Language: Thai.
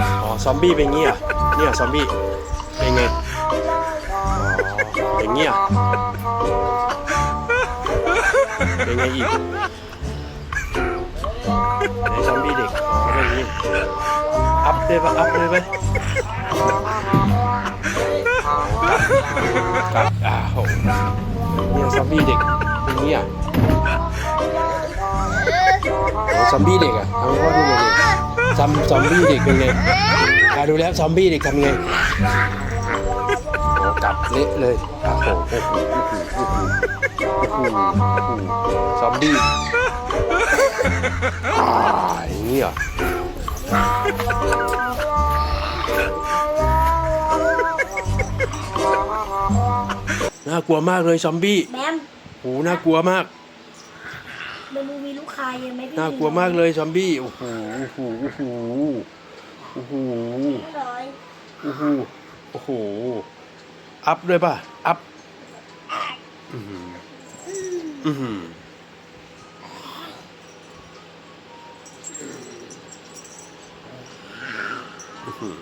อ๋อซอมบี้เป็นงี้อะเนี่ยซอมบี้เป็นไงเป็นงี้อะเป็นไงอีกไหนซอมบี้เด็กเป็นงี้อัพได้ปะอัพได้ไหมครับอ้าวเนี่ยซอมบี้เด็กเป็นงี้อะซอมบี้เด็กอะทำให้พ่อดูหน่อยดิ ซอมซอมบี้เด็กเป็นไงอะดูแล้วซอมบี้เด็กทำไงโอ้กัดเละเลยโอ้โหโอ้โหโอ้โหโอ้โหโอ้โหซอมบี้อ่าอย่างนี้เหรอน่ากลัวมากเลยซอมบี้แบมโหน่ากลัวมาก เมนูมีลูกค้าเยอะไหมพี่น่ากลัวมากเลยซอมบี้โอ้โหโอ้โหโอ้โหโอ้โหร้อยโอ้โหโอ้โหอัพด้วยป่ะอัพอือหืออือหืออื้อหือ